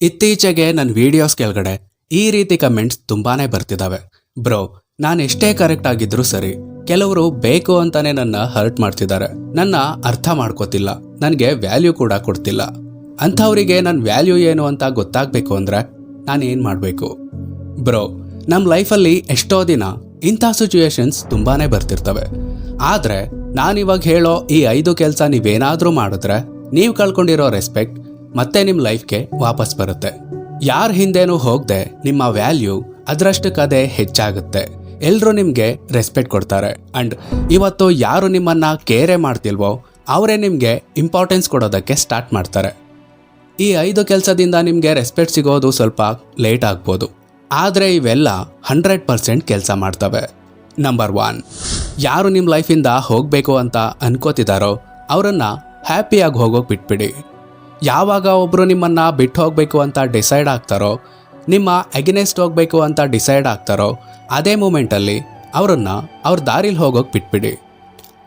ಇತ್ತೀಚೆಗೆ ನನ್ನ ವಿಡಿಯೋಸ್ ಕೆಳಗಡೆ ಈ ರೀತಿ ಕಮೆಂಟ್ಸ್ ತುಂಬಾನೇ ಬರ್ತಿದ್ದಾವೆ ಬ್ರೋ, ನಾನು ಎಷ್ಟೇ ಕರೆಕ್ಟ್ ಆಗಿದ್ರು ಸರಿ, ಕೆಲವರು ಬೇಕು ಅಂತಾನೆ ನನ್ನ ಹರ್ಟ್ ಮಾಡ್ತಿದ್ದಾರೆ ನನ್ನ ಅರ್ಥ ಮಾಡ್ಕೋತಿಲ್ಲ. ನನಗೆ ವ್ಯಾಲ್ಯೂ ಕೂಡ ಕೊಡ್ತಿಲ್ಲ. ಅಂಥವರಿಗೆ ನನ್ನ ವ್ಯಾಲ್ಯೂ ಏನು ಅಂತ ಗೊತ್ತಾಗಬೇಕು ಅಂದ್ರೆ ನಾನೇನು ಮಾಡಬೇಕು? ಬ್ರೋ ನಮ್ಮ ಲೈಫಲ್ಲಿ ಎಷ್ಟೋ ದಿನ ಇಂಥ ಸಿಚುಯೇಷನ್ಸ್ ತುಂಬಾನೇ ಬರ್ತಿರ್ತವೆ. ಆದರೆ ನಾನಿವಾಗ ಹೇಳೋ ಈ ಐದು ಕೆಲಸ ನೀವೇನಾದರೂ ಮಾಡಿದ್ರೆ, ನೀವು ಕಳ್ಕೊಂಡಿರೋ ರೆಸ್ಪೆಕ್ಟ್ ಮತ್ತೆ ನಿಮ್ಮ ಲೈಫ್ಗೆ ವಾಪಸ್ ಬರುತ್ತೆ. ಯಾರ ಹಿಂದೆನೂ ಹೋಗದೆ ನಿಮ್ಮ ವ್ಯಾಲ್ಯೂ ಅದರಷ್ಟಕ್ಕದೇ ಹೆಚ್ಚಾಗುತ್ತೆ. ಎಲ್ಲರೂ ನಿಮಗೆ ರೆಸ್ಪೆಕ್ಟ್ ಕೊಡ್ತಾರೆ. ಅಂಡ್ ಇವತ್ತು ಯಾರು ನಿಮ್ಮನ್ನ ಕೇರೆ ಮಾಡ್ತಿಲ್ವೋ, ಅವರೇ ನಿಮಗೆ ಇಂಪಾರ್ಟೆನ್ಸ್ ಕೊಡೋದಕ್ಕೆ ಸ್ಟಾರ್ಟ್ ಮಾಡ್ತಾರೆ. ಈ ಐದು ಕೆಲಸದಿಂದ ನಿಮಗೆ ರೆಸ್ಪೆಕ್ಟ್ ಸಿಗೋದು ಸ್ವಲ್ಪ ಲೇಟ್ ಆಗ್ಬೋದು. ಆದರೆ ಇವೆಲ್ಲ ಹಂಡ್ರೆಡ್ ಪರ್ಸೆಂಟ್ ಕೆಲಸ ಮಾಡ್ತವೆ. ನಂಬರ್ ಒನ್, ಯಾರು ನಿಮ್ಮ ಲೈಫಿಂದ ಹೋಗಬೇಕು ಅಂತ ಅನ್ಕೋತಿದ್ದಾರೋ ಅವರನ್ನು ಹ್ಯಾಪಿಯಾಗಿ ಹೋಗೋಕೆ ಬಿಟ್ಬಿಡಿ. ಯಾವಾಗ ಒಬ್ಬರು ನಿಮ್ಮನ್ನು ಬಿಟ್ಟು ಹೋಗಬೇಕು ಅಂತ ಡಿಸೈಡ್ ಆಗ್ತಾರೋ, ನಿಮ್ಮ ಅಗೇನೆಸ್ಟ್ ಹೋಗಬೇಕು ಅಂತ ಡಿಸೈಡ್ ಆಗ್ತಾರೋ, ಅದೇ ಮೂಮೆಂಟಲ್ಲಿ ಅವರನ್ನು ಅವ್ರ ದಾರಿಲಿ ಹೋಗೋಕೆ ಬಿಟ್ಬಿಡಿ.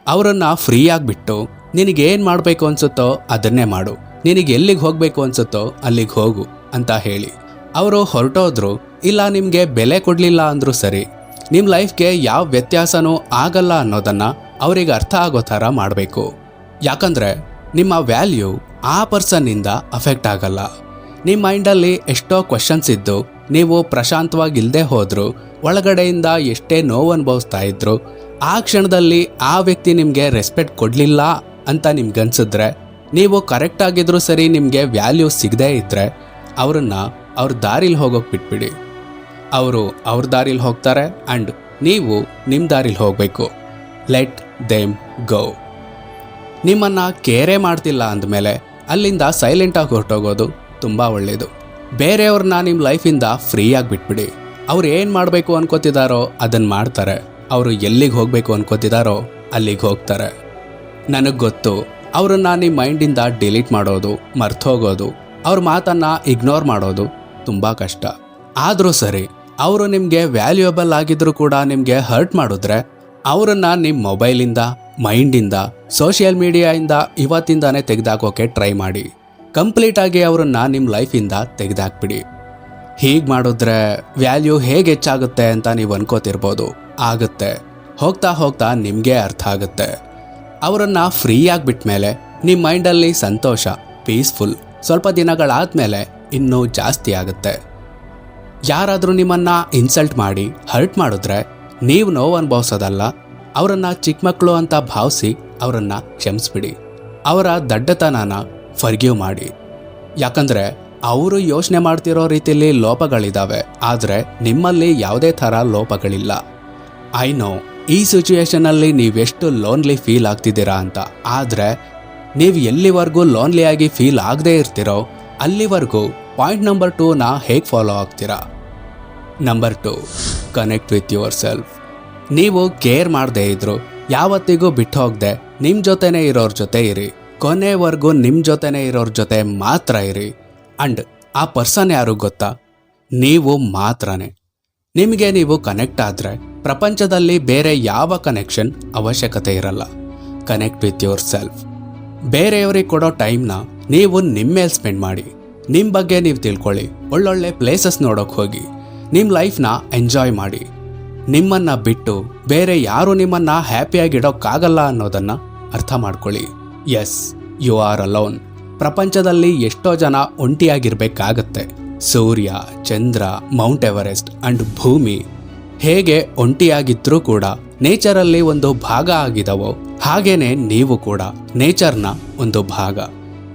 ಅವರನ್ನು ಫ್ರೀಯಾಗಿ ಬಿಟ್ಟು ನಿನಗೇನು ಮಾಡಬೇಕು ಅನಿಸುತ್ತೋ ಅದನ್ನೇ ಮಾಡು. ನಿನಗೆ ಎಲ್ಲಿಗೆ ಹೋಗಬೇಕು ಅನ್ಸುತ್ತೋ ಅಲ್ಲಿಗೆ ಹೋಗು ಅಂತ ಹೇಳಿ. ಅವರು ಹೊರಟೋದ್ರು, ಇಲ್ಲ ನಿಮಗೆ ಬೆಲೆ ಕೊಡಲಿಲ್ಲ ಅಂದರೂ ಸರಿ ನಿಮ್ಮ ಲೈಫ್ಗೆ ಯಾವ ವ್ಯತ್ಯಾಸನೂ ಆಗಲ್ಲ ಅನ್ನೋದನ್ನು ಅವರಿಗೆ ಅರ್ಥ ಆಗೋ ಥರ ಮಾಡಬೇಕು. ಯಾಕಂದರೆ ನಿಮ್ಮ ವ್ಯಾಲ್ಯೂ ಆ ಪರ್ಸನ್ನಿಂದ ಅಫೆಕ್ಟ್ ಆಗಲ್ಲ. ನಿಮ್ಮ ಮೈಂಡಲ್ಲಿ ಎಷ್ಟೋ ಕ್ವಶನ್ಸ್ ಇದ್ದು, ನೀವು ಪ್ರಶಾಂತವಾಗಿ ಇಲ್ಲದೆ ಹೋದ್ರು, ಒಳಗಡೆಯಿಂದ ಎಷ್ಟೇ ನೋವು ಅನುಭವಿಸ್ತಾ ಇದ್ರು, ಆ ಕ್ಷಣದಲ್ಲಿ ಆ ವ್ಯಕ್ತಿ ನಿಮಗೆ ರೆಸ್ಪೆಕ್ಟ್ ಕೊಡಲಿಲ್ಲ ಅಂತ ನಿಮ್ಗೆ ಅನ್ಸಿದ್ರೆ ನೀವು ಕರೆಕ್ಟ್ ಆಗಿದ್ರು ಸರಿ ನಿಮಗೆ ವ್ಯಾಲ್ಯೂ ಸಿಗದೇ ಇದ್ದರೆ ಅವ್ರನ್ನ ಅವ್ರ ದಾರಿಲಿ ಹೋಗೋಕೆ ಬಿಟ್ಬಿಡಿ. ಅವರು ಅವ್ರ ದಾರಿಲಿ ಹೋಗ್ತಾರೆ ಆ್ಯಂಡ್ ನೀವು ನಿಮ್ಮ ದಾರಿಲಿ ಹೋಗಬೇಕು. ಲೆಟ್ ದೇಮ್ ಗೋ ನಿಮ್ಮನ್ನು ಕೇರೆ ಮಾಡ್ತಿಲ್ಲ ಅಂದಮೇಲೆ ಅಲ್ಲಿಂದ ಸೈಲೆಂಟಾಗಿ ಹೊರಟೋಗೋದು ತುಂಬ ಒಳ್ಳೆಯದು ಬೇರೆಯವ್ರನ್ನ ನಿಮ್ಮ ಲೈಫಿಂದ ಫ್ರೀಯಾಗಿ ಬಿಟ್ಬಿಡಿ. ಅವ್ರು ಏನು ಮಾಡಬೇಕು ಅನ್ಕೋತಿದ್ದಾರೋ ಅದನ್ನು ಮಾಡ್ತಾರೆ. ಅವರು ಎಲ್ಲಿಗೆ ಹೋಗಬೇಕು ಅನ್ಕೋತಿದ್ದಾರೋ ಅಲ್ಲಿಗೆ ಹೋಗ್ತಾರೆ. ನನಗೆ ಗೊತ್ತು, ಅವ್ರನ್ನ ನಿಮ್ಮ ಮೈಂಡಿಂದ ಡಿಲೀಟ್ ಮಾಡೋದು ಮರ್ತೋಗೋದು ಅವ್ರ ಮಾತನ್ನು ಇಗ್ನೋರ್ ಮಾಡೋದು ತುಂಬ ಕಷ್ಟ. ಆದರೂ ಸರಿ, ಅವರು ನಿಮಗೆ ವ್ಯಾಲ್ಯೂಯಬಲ್ ಆಗಿದ್ದರೂ ಕೂಡ ನಿಮಗೆ ಹರ್ಟ್ ಮಾಡಿದ್ರೆ, ಅವರನ್ನು ನಿಮ್ಮ ಮೊಬೈಲಿಂದ ಮೈಂಡಿಂದ ಸೋಷಿಯಲ್ ಮೀಡಿಯಾಯಿಂದ ಇವತ್ತಿಂದಾನೇ ತೆಗೆದಾಕೋಕೆ ಟ್ರೈ ಮಾಡಿ. ಕಂಪ್ಲೀಟ್ ಆಗಿ ಅವರನ್ನ ನಿಮ್ಮ ಲೈಫಿಂದ ತೆಗೆದಾಕ್ಬಿಡಿ. ಹೀಗೆ ಮಾಡಿದ್ರೆ ವ್ಯಾಲ್ಯೂ ಹೇಗೆ ಹೆಚ್ಚಾಗುತ್ತೆ ಅಂತ ನೀವು ಅನ್ಕೋತಿರ್ಬೋದು. ಆಗುತ್ತೆ. ಹೋಗ್ತಾ ಹೋಗ್ತಾ ನಿಮಗೆ ಅರ್ಥ ಆಗುತ್ತೆ. ಅವರನ್ನು ಫ್ರೀ ಆಗಿಬಿಟ್ಮೇಲೆ ನಿಮ್ಮ ಮೈಂಡಲ್ಲಿ ಸಂತೋಷ ಪೀಸ್ಫುಲ್ ಸ್ವಲ್ಪ ದಿನಗಳಾದಮೇಲೆ ಇನ್ನೂ ಜಾಸ್ತಿ ಆಗುತ್ತೆ. ಯಾರಾದರೂ ನಿಮ್ಮನ್ನು ಇನ್ಸಲ್ಟ್ ಮಾಡಿ ಹರ್ಟ್ ಮಾಡಿದ್ರೆ ನೀವು ನೋವು ಅನುಭವಿಸೋದಲ್ಲ ಅವರನ್ನು ಚಿಕ್ಕ ಮಕ್ಕಳು ಅಂತ ಭಾವಿಸಿ ಅವರನ್ನು ಕ್ಷಮಿಸ್ಬಿಡಿ. ಅವರ ದಡ್ಡತನನ ಫರ್ಗ್ಯೂ ಮಾಡಿ. ಯಾಕಂದರೆ ಅವರು ಯೋಚನೆ ಮಾಡ್ತಿರೋ ರೀತಿಯಲ್ಲಿ ಲೋಪಗಳಿದ್ದಾವೆ ಆದರೆ ನಿಮ್ಮಲ್ಲಿ ಯಾವುದೇ ಥರ ಲೋಪಗಳಿಲ್ಲ. ಐ ನೋ ಈ ಸಿಚುಯೇಷನಲ್ಲಿ ನೀವೆಷ್ಟು ಲೋನ್ಲಿ ಫೀಲ್ ಆಗ್ತಿದ್ದೀರಾ ಅಂತ. ಆದರೆ ನೀವು ಎಲ್ಲಿವರೆಗೂ ಲೋನ್ಲಿಯಾಗಿ ಫೀಲ್ ಆಗದೇ ಇರ್ತಿರೋ ಅಲ್ಲಿವರೆಗೂ ಪಾಯಿಂಟ್ ನಂಬರ್ ಟೂನ ಹೇಗೆ ಫಾಲೋ ಆಗ್ತೀರಾ? Number two connect with yourself ನೀವು ಕೇರ್ ಮಾಡದೇ ಇದ್ರು, ಯಾವತ್ತಿಗೂ ಬಿಟ್ಟು ಹೋಗದೆ ನಿಮ್ಮ ಜೊತೆನೆ ಇರೋರ ಜೊತೆ ಇರಿ. ಕೊನೆವರೆಗೂ ನಿಮ್ಮ ಜೊತೆನೇ ಇರೋರ ಜೊತೆ ಮಾತ್ರ ಇರಿ. ಅಂಡ್ ಆ ಪರ್ಸನ್ ಯಾರು ಗೊತ್ತಾ? ನೀವು ಮಾತ್ರನೇ. ನಿಮಗೆ ನೀವು ಕನೆಕ್ಟ್ ಆದರೆ ಪ್ರಪಂಚದಲ್ಲಿ ಬೇರೆ ಯಾವ ಕನೆಕ್ಷನ್ ಅವಶ್ಯಕತೆ ಇರಲ್ಲ. Connect with yourself. ಬೇರೆಯವ್ರಿಗೆ ಕೊಡೋ ಟೈಮ್ನ ನೀವು ನಿಮ್ಮ ಮೇಲೆ ಸ್ಪೆಂಡ್ ಮಾಡಿ. ನಿಮ್ಮ ಬಗ್ಗೆ ನೀವು ತಿಳ್ಕೊಳ್ಳಿ. ಒಳ್ಳೊಳ್ಳೆ ಪ್ಲೇಸಸ್ ನೋಡೋಕೆ ಹೋಗಿ. ನಿಮ್ಮ ಲೈಫ್ನ ಎಂಜಾಯ್ ಮಾಡಿ. ನಿಮ್ಮನ್ನು ಬಿಟ್ಟು ಬೇರೆ ಯಾರು ನಿಮ್ಮನ್ನ ಹ್ಯಾಪಿಯಾಗಿಡೋಕ್ಕಾಗಲ್ಲ ಅನ್ನೋದನ್ನು ಅರ್ಥ ಮಾಡ್ಕೊಳ್ಳಿ. ಎಸ್ ಯು ಆರ್ ಅಲೋನ್ ಪ್ರಪಂಚದಲ್ಲಿ ಎಷ್ಟೋ ಜನ ಒಂಟಿಯಾಗಿರ್ಬೇಕಾಗತ್ತೆ. ಸೂರ್ಯ, ಚಂದ್ರ, ಮೌಂಟ್ ಎವರೆಸ್ಟ್ ಅಂಡ್ ಭೂಮಿ ಹೇಗೆ ಒಂಟಿಯಾಗಿದ್ರೂ ಕೂಡ ನೇಚರಲ್ಲಿ ಒಂದು ಭಾಗ ಆಗಿದವೋ ಹಾಗೇನೆ ನೀವು ಕೂಡ ನೇಚರ್ನ ಒಂದು ಭಾಗ.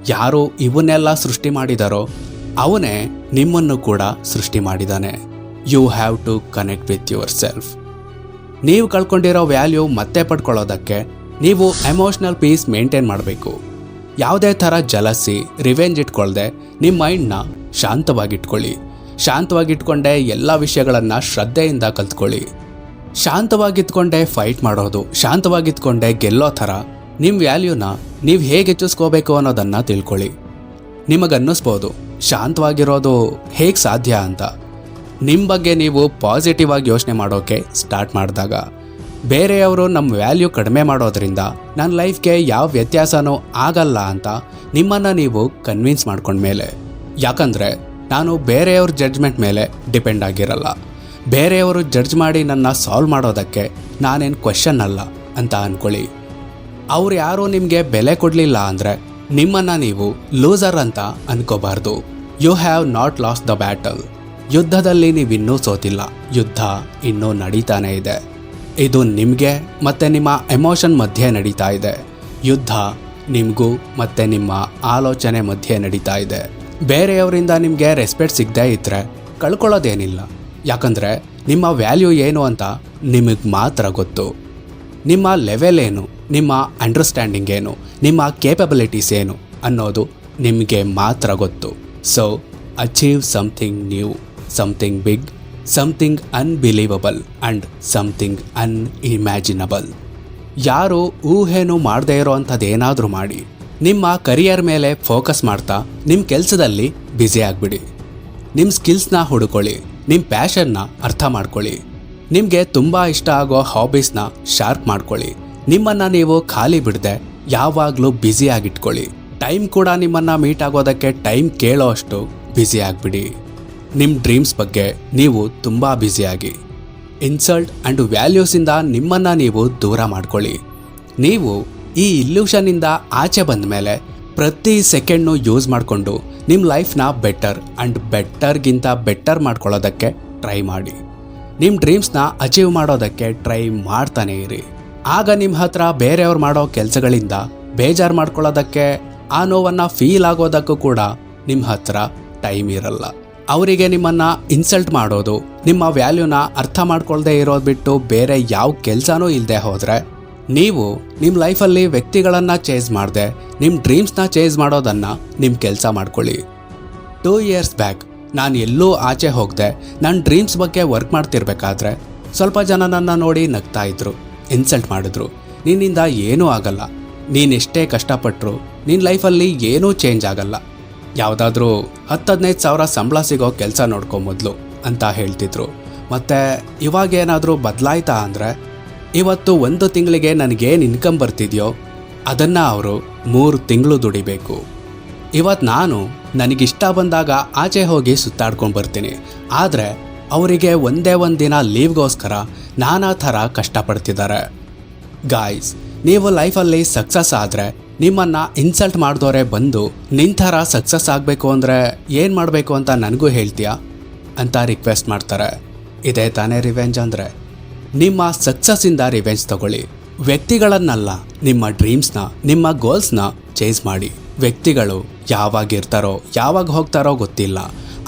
ಯಾರು ಇವನ್ನೆಲ್ಲ ಸೃಷ್ಟಿ ಮಾಡಿದಾರೋ ಅವನೇ ನಿಮ್ಮನ್ನು ಕೂಡ ಸೃಷ್ಟಿ ಮಾಡಿದಾನೆ. You have to connect with yourself ನೀವು ಕಳ್ಕೊಂಡಿರೋ ವ್ಯಾಲ್ಯೂ ಮತ್ತೆ ಪಡ್ಕೊಳ್ಳೋದಕ್ಕೆ ನೀವು ಎಮೋಷ್ನಲ್ ಪೀಸ್ ಮೇಂಟೈನ್ ಮಾಡಬೇಕು. ಯಾವುದೇ ಥರ ಜಲಸಿ ರಿವೆಂಜ್ ಇಟ್ಕೊಳ್ದೆ ನಿಮ್ಮ ಮೈಂಡ್ನ ಶಾಂತವಾಗಿಟ್ಕೊಳ್ಳಿ. ಶಾಂತವಾಗಿಟ್ಕೊಂಡೆ ಎಲ್ಲ ವಿಷಯಗಳನ್ನು ಶ್ರದ್ಧೆಯಿಂದ ಕಲ್ತ್ಕೊಳ್ಳಿ. ಶಾಂತವಾಗಿದ್ಕೊಂಡೆ ಫೈಟ್ ಮಾಡೋದು ಶಾಂತವಾಗಿದ್ಕೊಂಡೆ ಗೆಲ್ಲೋ ಥರ ನಿಮ್ಮ ವ್ಯಾಲ್ಯೂನ ನೀವು ಹೇಗೆ ಹೆಚ್ಚಿಸ್ಕೋಬೇಕು ಅನ್ನೋದನ್ನು ತಿಳ್ಕೊಳ್ಳಿ. ನಿಮಗನ್ನಿಸ್ಬೋದು, ಶಾಂತವಾಗಿರೋದು ಹೇಗೆ ಸಾಧ್ಯ ಅಂತ. ನಿಮ್ಮ ಬಗ್ಗೆ ನೀವು ಪಾಸಿಟಿವ್ ಆಗಿ ಯೋಚನೆ ಮಾಡೋಕೆ ಸ್ಟಾರ್ಟ್ ಮಾಡಿದಾಗ, ಬೇರೆಯವರು ನಮ್ಮ ವ್ಯಾಲ್ಯೂ ಕಡಿಮೆ ಮಾಡೋದ್ರಿಂದ ನನ್ನ ಲೈಫ್ಗೆ ಯಾವ ವ್ಯತ್ಯಾಸನೂ ಆಗಲ್ಲ ಅಂತ ನಿಮ್ಮನ್ನು ನೀವು ಕನ್ವಿನ್ಸ್ ಮಾಡ್ಕೊಂಡ್ಮೇಲೆ ಯಾಕಂದರೆ, ನಾನು ಬೇರೆಯವ್ರ ಜಡ್ಜ್ಮೆಂಟ್ ಮೇಲೆ ಡಿಪೆಂಡ್ ಆಗಿರಲ್ಲ. ಬೇರೆಯವರು ಜಡ್ಜ್ ಮಾಡಿ ನನ್ನ ಸಾಲ್ವ್ ಮಾಡೋದಕ್ಕೆ ನಾನೇನು ಕ್ವೆಶನ್ ಅಲ್ಲ ಅಂತ ಅಂದ್ಕೊಳ್ಳಿ ಅವ್ರು ಯಾರೂ ನಿಮಗೆ ಬೆಲೆ ಕೊಡಲಿಲ್ಲ ಅಂದರೆ ನಿಮ್ಮನ್ನು ನೀವು ಲೂಸರ್ ಅಂತ ಅನ್ಕೋಬಾರ್ದು. You have not lost the battle ಯುದ್ಧದಲ್ಲಿ ನೀವಿನ್ನೂ ಸೋತಿಲ್ಲ. ಯುದ್ಧ ಇನ್ನೂ ನಡೀತಾನೆ ಇದೆ. ಇದು ನಿಮಗೆ ಮತ್ತು ನಿಮ್ಮ ಎಮೋಷನ್ ಮಧ್ಯೆ ನಡೀತಾ ಇದೆ. ಯುದ್ಧ ನಿಮಗೂ ಮತ್ತು ನಿಮ್ಮ ಆಲೋಚನೆ ಮಧ್ಯೆ ನಡೀತಾ ಇದೆ. ಬೇರೆಯವರಿಂದ ನಿಮಗೆ ರೆಸ್ಪೆಕ್ಟ್ ಸಿಗದೇ ಇದ್ದರೆ ಕಳ್ಕೊಳ್ಳೋದೇನಿಲ್ಲ. ಯಾಕಂದರೆ ನಿಮ್ಮ ವ್ಯಾಲ್ಯೂ ಏನು ಅಂತ ನಿಮಗೆ ಮಾತ್ರ ಗೊತ್ತು. ನಿಮ್ಮ ಲೆವೆಲ್ ಏನು, ನಿಮ್ಮ ಅಂಡರ್ಸ್ಟ್ಯಾಂಡಿಂಗ್ ಏನು, ನಿಮ್ಮ ಕೇಪಬಿಲಿಟೀಸ್ ಏನು ಅನ್ನೋದು ನಿಮಗೆ ಮಾತ್ರ ಗೊತ್ತು. So achieve something new something big something unbelievable and something unimaginable ಯಾರು ಊಹೆನೂ ಮಾಡದೇ ಇರೋ ಅಂಥದ್ದೇನಾದರೂ ಮಾಡಿ, ನಿಮ್ಮ ಕರಿಯರ್ ಮೇಲೆ ಫೋಕಸ್ ಮಾಡ್ತಾ, ನಿಮ್ಮ ಕೆಲಸದಲ್ಲಿ ಬ್ಯುಸಿ ಆಗಿಬಿಡಿ. ನಿಮ್ಮ ಸ್ಕಿಲ್ಸ್ನ ಹುಡುಕೊಳ್ಳಿ ನಿಮ್ಮ ಪ್ಯಾಷನ್ನ ಅರ್ಥ ಮಾಡ್ಕೊಳ್ಳಿ. ನಿಮಗೆ ತುಂಬ ಇಷ್ಟ ಆಗೋ ಹಾಬೀಸ್ನ ಶಾರ್ಪ್ ಮಾಡ್ಕೊಳ್ಳಿ. ನಿಮ್ಮನ್ನು ನೀವು ಖಾಲಿ ಬಿಡದೆ ಯಾವಾಗಲೂ ಬ್ಯುಸಿ ಆಗಿಟ್ಕೊಳ್ಳಿ. ಟೈಮ್ ಕೂಡ ನಿಮ್ಮನ್ನು ಮೀಟ್ ಆಗೋದಕ್ಕೆ ಟೈಮ್ ಕೇಳೋ ಅಷ್ಟು ಬ್ಯುಸಿ ಆಗಿಬಿಡಿ. ನಿಮ್ಮ ಡ್ರೀಮ್ಸ್ ಬಗ್ಗೆ ನೀವು ತುಂಬ ಬ್ಯುಸಿಯಾಗಿ. ಇನ್ಸಲ್ಟ್ ಆ್ಯಂಡ್ ವ್ಯಾಲ್ಯೂಸಿಂದ ನಿಮ್ಮನ್ನು ನೀವು ದೂರ ಮಾಡ್ಕೊಳ್ಳಿ. ನೀವು ಈ ಇಲ್ಯೂಷನಿಂದ ಆಚೆ ಬಂದ ಮೇಲೆ ಪ್ರತಿ ಸೆಕೆಂಡ್ನು ಯೂಸ್ ಮಾಡಿಕೊಂಡು ನಿಮ್ಮ ಲೈಫ್ನ ಬೆಟರ್ ಆ್ಯಂಡ್ ಬೆಟರ್ಗಿಂತ ಬೆಟರ್ ಮಾಡ್ಕೊಳ್ಳೋದಕ್ಕೆ ಟ್ರೈ ಮಾಡಿ. ನಿಮ್ಮ ಡ್ರೀಮ್ಸ್ನ ಅಚೀವ್ ಮಾಡೋದಕ್ಕೆ ಟ್ರೈ ಮಾಡ್ತಾನೆ ಇರಿ. ಆಗ ನಿಮ್ಮ ಹತ್ರ ಬೇರೆಯವ್ರು ಮಾಡೋ ಕೆಲಸಗಳಿಂದ ಬೇಜಾರು ಮಾಡ್ಕೊಳ್ಳೋದಕ್ಕೆ ಆ ನೋವನ್ನು ಫೀಲ್ ಆಗೋದಕ್ಕೂ ಕೂಡ ನಿಮ್ಮ ಹತ್ರ ಟೈಮ್ ಇರಲ್ಲ. ಅವರಿಗೆ ನಿಮ್ಮನ್ನ ಇನ್ಸಲ್ಟ್ ಮಾಡೋದು, ನಿಮ್ಮ ವ್ಯಾಲ್ಯೂನ ಅರ್ಥ ಮಾಡ್ಕೊಳ್ದೇ ಇರೋದು ಬಿಟ್ಟು ಬೇರೆ ಯಾವ ಕೆಲಸನೂ ಇಲ್ಲದೆ ಹೋದರೆ, ನೀವು ನಿಮ್ಮ ಲೈಫಲ್ಲಿ ವ್ಯಕ್ತಿಗಳನ್ನು ಚೇಸ್ ಮಾಡದೆ ನಿಮ್ಮ ಡ್ರೀಮ್ಸ್ನ ಚೇಸ್ ಮಾಡೋದನ್ನು ನಿಮ್ಮ ಕೆಲಸ ಮಾಡ್ಕೊಳ್ಳಿ. ಟೂ ಇಯರ್ಸ್ ಬ್ಯಾಕ್ ನಾನು ಎಲ್ಲೂ ಆಚೆ ಹೋಗದೆ ನನ್ನ ಡ್ರೀಮ್ಸ್ ಬಗ್ಗೆ ವರ್ಕ್ ಮಾಡ್ತಿರ್ಬೇಕಾದ್ರೆ ಸ್ವಲ್ಪ ಜನ ನನ್ನ ನೋಡಿ ನಗ್ತಾ ಇದ್ರು ಇನ್ಸಲ್ಟ್ ಮಾಡಿದ್ರು. ನಿನ್ನಿಂದ ಏನೂ ಆಗಲ್ಲ ನೀನೆಷ್ಟೇ ಕಷ್ಟಪಟ್ಟರು ನಿನ್ನ ಲೈಫಲ್ಲಿ ಏನೂ ಚೇಂಜ್ ಆಗಲ್ಲ. ಯಾವುದಾದ್ರೂ ಹತ್ತು ಹದಿನೈದು ಸಾವಿರ ಸಂಬಳ ಸಿಗೋ ಕೆಲಸ ನೋಡ್ಕೊ ಮೊದಲು ಅಂತ ಹೇಳ್ತಿದ್ರು. ಮತ್ತು ಇವಾಗೇನಾದರೂ ಬದಲಾಯ್ತಾ ಅಂದರೆ, ಇವತ್ತು ಒಂದು ತಿಂಗಳಿಗೆ ನನಗೇನು ಇನ್ಕಮ್ ಬರ್ತಿದೆಯೋ, ಅದನ್ನು ಅವರು ಮೂರು ತಿಂಗಳು ದುಡಿಬೇಕು. ಇವತ್ತು ನಾನು ನನಗಿಷ್ಟ ಬಂದಾಗ ಆಚೆ ಹೋಗಿ ಸುತ್ತಾಡ್ಕೊಂಡು ಬರ್ತೀನಿ. ಆದರೆ ಅವರಿಗೆ ಒಂದೇ ಒಂದು ದಿನ ಲೀವ್ಗೋಸ್ಕರ ನಾನಾ ಥರ ಕಷ್ಟಪಡ್ತಿದ್ದಾರೆ. ಗಾಯ್ಸ್ ನೀವು ಲೈಫಲ್ಲಿ ಸಕ್ಸಸ್ ಆದರೆ ನಿಮ್ಮನ್ನು ಇನ್ಸಲ್ಟ್ ಮಾಡಿದವರೇ ಬಂದು ಥರ ಸಕ್ಸಸ್ ಆಗಬೇಕು ಅಂದರೆ ಏನು ಮಾಡಬೇಕು ಅಂತ ನನಗೂ ಹೇಳ್ತೀಯಾ ಅಂತ ರಿಕ್ವೆಸ್ಟ್ ಮಾಡ್ತಾರೆ. ಇದೇ ತಾನೇ ರಿವೆಂಜ್ ಅಂದರೆ. ನಿಮ್ಮ ಸಕ್ಸಸ್ಸಿಂದ ರಿವೆಂಜ್ ತಗೊಳ್ಳಿ. ವ್ಯಕ್ತಿಗಳನ್ನಲ್ಲ, ನಿಮ್ಮ ಡ್ರೀಮ್ಸ್ನ, ನಿಮ್ಮ ಗೋಲ್ಸ್ನ ಚೇಸ್ ಮಾಡಿ. ವ್ಯಕ್ತಿಗಳು ಯಾವಾಗ ಇರ್ತಾರೋ ಯಾವಾಗ ಹೋಗ್ತಾರೋ ಗೊತ್ತಿಲ್ಲ.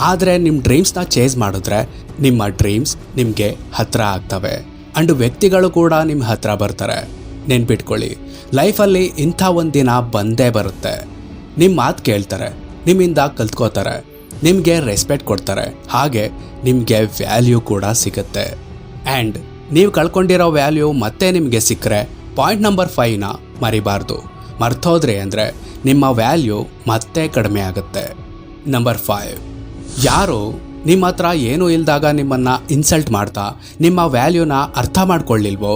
ಆದರೆ ನಿಮ್ಮ ಡ್ರೀಮ್ಸ್ನ ಚೇಸ್ ಮಾಡಿದ್ರೆ ನಿಮ್ಮ ಡ್ರೀಮ್ಸ್ ನಿಮಗೆ ಹತ್ತಿರ ಆಗ್ತವೆ. ಅಂಡ್ ವ್ಯಕ್ತಿಗಳು ಕೂಡ ನಿಮ್ಮ ಹತ್ರ ಬರ್ತಾರೆ. ನೆನ್ಪಿಟ್ಕೊಳ್ಳಿ. ಲೈಫಲ್ಲಿ ಇಂಥ ಒಂದು ದಿನ ಬಂದೇ ಬರುತ್ತೆ. ನಿಮ್ಮ ಮಾತು ಕೇಳ್ತಾರೆ, ನಿಮ್ಮಿಂದ ಕಲ್ತ್ಕೋತಾರೆ, ನಿಮಗೆ ರೆಸ್ಪೆಕ್ಟ್ ಕೊಡ್ತಾರೆ, ಹಾಗೆ ನಿಮಗೆ ವ್ಯಾಲ್ಯೂ ಕೂಡ ಸಿಗುತ್ತೆ. ಆ್ಯಂಡ್ ನೀವು ಕಳ್ಕೊಂಡಿರೋ ವ್ಯಾಲ್ಯೂ ಮತ್ತೆ ನಿಮಗೆ ಸಿಕ್ಕರೆ ಪಾಯಿಂಟ್ ನಂಬರ್ ಫೈವ್ನ ಮರಿಬಾರ್ದು. ಮರ್ತೋದ್ರೆ ಅಂದರೆ ನಿಮ್ಮ ವ್ಯಾಲ್ಯೂ ಮತ್ತೆ ಕಡಿಮೆ ಆಗುತ್ತೆ. Number five. ಯಾರು ನಿಮ್ಮ ಹತ್ರ ಏನೂ ಇಲ್ದಾಗ ನಿಮ್ಮನ್ನು ಇನ್ಸಲ್ಟ್ ಮಾಡ್ತಾ ನಿಮ್ಮ ವ್ಯಾಲ್ಯೂನ ಅರ್ಥ ಮಾಡ್ಕೊಳ್ಳಿಲ್ವೋ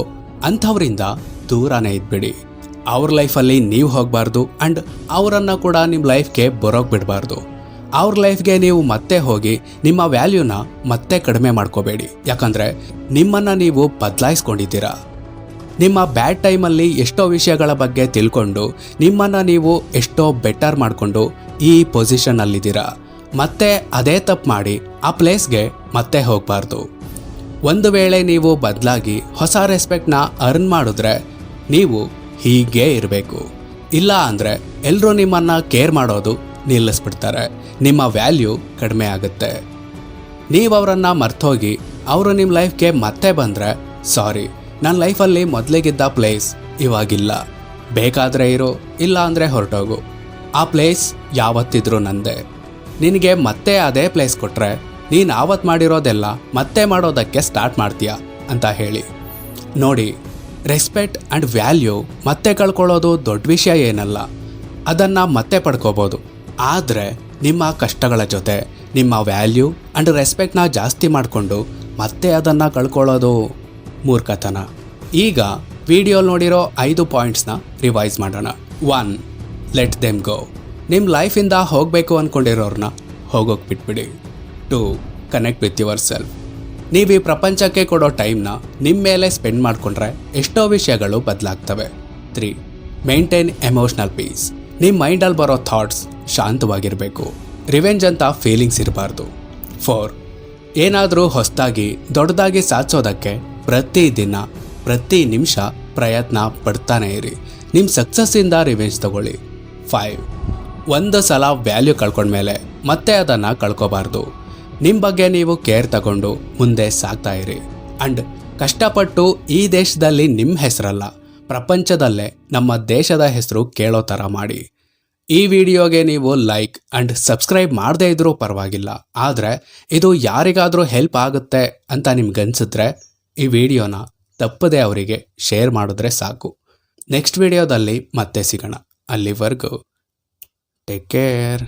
ಅಂಥವ್ರಿಂದ ದೂರನೇ ಇದ್ಬಿಡಿ. ಅವ್ರ ಲೈಫಲ್ಲಿ ನೀವು ಹೋಗಬಾರ್ದು ಆ್ಯಂಡ್ ಅವರನ್ನು ಕೂಡ ನಿಮ್ಮ ಲೈಫ್ಗೆ ಬರೋಕ್ಕೆ ಬಿಡಬಾರ್ದು. ಅವ್ರ ಲೈಫ್ಗೆ ನೀವು ಮತ್ತೆ ಹೋಗಿ ನಿಮ್ಮ ವ್ಯಾಲ್ಯೂನ ಮತ್ತೆ ಕಡಿಮೆ ಮಾಡ್ಕೋಬೇಡಿ. ಯಾಕಂದರೆ ನಿಮ್ಮನ್ನು ನೀವು ಬದಲಾಯಿಸ್ಕೊಂಡಿದ್ದೀರಾ. ನಿಮ್ಮ ಬ್ಯಾಡ್ ಟೈಮಲ್ಲಿ ಎಷ್ಟೋ ವಿಷಯಗಳ ಬಗ್ಗೆ ತಿಳ್ಕೊಂಡು ನಿಮ್ಮನ್ನು ನೀವು ಎಷ್ಟೋ ಬೆಟರ್ ಮಾಡಿಕೊಂಡು ಈ ಪೊಸಿಷನ್ನಲ್ಲಿದ್ದೀರಾ ಮತ್ತೆ ಅದೇ ತಪ್ಪು ಮಾಡಿ ಆ ಪ್ಲೇಸ್ಗೆ ಮತ್ತೆ ಹೋಗಬಾರ್ದು. ಒಂದು ವೇಳೆ ನೀವು ಬದಲಾಗಿ ಹೊಸ ರೆಸ್ಪೆಕ್ಟ್ನ ಅರ್ನ್ ಮಾಡಿದ್ರೆ ನೀವು ಹೀಗೆ ಇರಬೇಕು. ಇಲ್ಲ ಅಂದರೆ ಎಲ್ಲರೂ ನಿಮ್ಮನ್ನು ಕೇರ್ ಮಾಡೋದು ನಿಲ್ಲಿಸ್ಬಿಡ್ತಾರೆ. ನಿಮ್ಮ ವ್ಯಾಲ್ಯೂ ಕಡಿಮೆ ಆಗುತ್ತೆ. ನೀವು ಅವರನ್ನು ಮರ್ತೋಗಿ ಅವರು ನಿಮ್ಮ ಲೈಫ್ಗೆ ಮತ್ತೆ ಬಂದರೆ ಸಾರಿ ನನ್ನ ಲೈಫಲ್ಲಿ ಮೊದಲಿಗಿದ್ದ ಪ್ಲೇಸ್ ಇವಾಗಿಲ್ಲ. ಬೇಕಾದರೆ ಇರು, ಇಲ್ಲ ಅಂದರೆ ಹೊರಟೋಗು. ಆ ಪ್ಲೇಸ್ ಯಾವತ್ತಿದ್ರೂ ನಂದೆ. ನಿನಗೆ ಮತ್ತೆ ಅದೇ ಪ್ಲೇಸ್ ಕೊಟ್ಟರೆ ನೀನು ಆವತ್ತು ಮಾಡಿರೋದೆಲ್ಲ ಮತ್ತೆ ಮಾಡೋದಕ್ಕೆ ಸ್ಟಾರ್ಟ್ ಮಾಡ್ತೀಯ ಅಂತ ಹೇಳಿ. ನೋಡಿ ರೆಸ್ಪೆಕ್ಟ್ ಆ್ಯಂಡ್ ವ್ಯಾಲ್ಯೂ ಮತ್ತೆ ಕಳ್ಕೊಳ್ಳೋದು ದೊಡ್ಡ ವಿಷಯ ಏನಲ್ಲ. ಅದನ್ನು ಮತ್ತೆ ಪಡ್ಕೋಬೋದು. ಆದರೆ ನಿಮ್ಮ ಕಷ್ಟಗಳ ಜೊತೆ, ನಿಮ್ಮ ವ್ಯಾಲ್ಯೂ ಆ್ಯಂಡ್ ರೆಸ್ಪೆಕ್ಟ್ನ ಜಾಸ್ತಿ ಮಾಡಿಕೊಂಡು ಮತ್ತೆ ಅದನ್ನು ಕಳ್ಕೊಳ್ಳೋದು ಮೂರ್ಖತನ. ಈಗ ವಿಡಿಯೋ ನೋಡಿರೋ ಐದು ಪಾಯಿಂಟ್ಸ್ನ ರಿವೈಸ್ ಮಾಡೋಣ. One, let them go. ನಿಮ್ಮ ಲೈಫಿಂದ ಹೋಗಬೇಕು ಅಂದ್ಕೊಂಡಿರೋರನ್ನ ಹೋಗೋಕೆ ಬಿಟ್ಬಿಡಿ. Two, connect with yourself. ನೀವು ಈ ಪ್ರಪಂಚಕ್ಕೆ ಕೊಡೋ ಟೈಮ್ನ ನಿಮ್ಮ ಮೇಲೆ ಸ್ಪೆಂಡ್ ಮಾಡಿಕೊಂಡ್ರೆ ಎಷ್ಟೋ ವಿಷಯಗಳು ಬದಲಾಗ್ತವೆ. Three, maintain emotional peace. ನಿಮ್ಮ ಮೈಂಡಲ್ಲಿ ಬರೋ ಥಾಟ್ಸ್ ಶಾಂತವಾಗಿರಬೇಕು. ರಿವೆಂಜ್ ಅಂತ ಫೀಲಿಂಗ್ಸ್ ಇರಬಾರ್ದು. ಫೋರ್, ಏನಾದರೂ ಹೊಸದಾಗಿ, ದೊಡ್ಡದಾಗಿ ಸಾಧಿಸೋದಕ್ಕೆ ಪ್ರತಿ ದಿನ, ಪ್ರತಿ ನಿಮಿಷ ಪ್ರಯತ್ನ ಪಡ್ತಾನೆ ಇರಿ. ನಿಮ್ಮ ಸಕ್ಸಸ್ಸಿಂದ ರಿವೆಂಜ್ ತಗೊಳ್ಳಿ. ಫೈವ್, ಒಂದು ಸಲ ವ್ಯಾಲ್ಯೂ ಕಳ್ಕೊಂಡ್ಮೇಲೆ ಮತ್ತೆ ಅದನ್ನು ಕಳ್ಕೊಬಾರ್ದು. ನಿಮ್ಮ ಬಗ್ಗೆ ನೀವು ಕೇರ್ ತಗೊಂಡು ಮುಂದೆ ಸಾಗ್ತಾ ಇರಿ. ಅಂಡ್ ಕಷ್ಟಪಟ್ಟು ಈ ದೇಶದಲ್ಲಿ ನಿಮ್ಮ ಹೆಸರಲ್ಲ, ಪ್ರಪಂಚದಲ್ಲೇ ನಮ್ಮ ದೇಶದ ಹೆಸರು ಕೇಳೋ ಥರ ಮಾಡಿ. ಈ ವಿಡಿಯೋಗೆ ನೀವು ಲೈಕ್ ಅಂಡ್ ಸಬ್ಸ್ಕ್ರೈಬ್ ಮಾಡದೇ ಇದ್ರೂ ಪರವಾಗಿಲ್ಲ, ಆದರೆ ಇದು ಯಾರಿಗಾದರೂ ಹೆಲ್ಪ್ ಆಗುತ್ತೆ ಅಂತ ನಿಮ್ಗನ್ಸಿದ್ರೆ ಈ ವಿಡಿಯೋನ ತಪ್ಪದೇ ಅವರಿಗೆ ಶೇರ್ ಮಾಡಿದ್ರೆ ಸಾಕು. ನೆಕ್ಸ್ಟ್ ವಿಡಿಯೋದಲ್ಲಿ ಮತ್ತೆ ಸಿಗೋಣ. ಅಲ್ಲಿವರೆಗೂ, ಟೇಕ್ ಕೇರ್.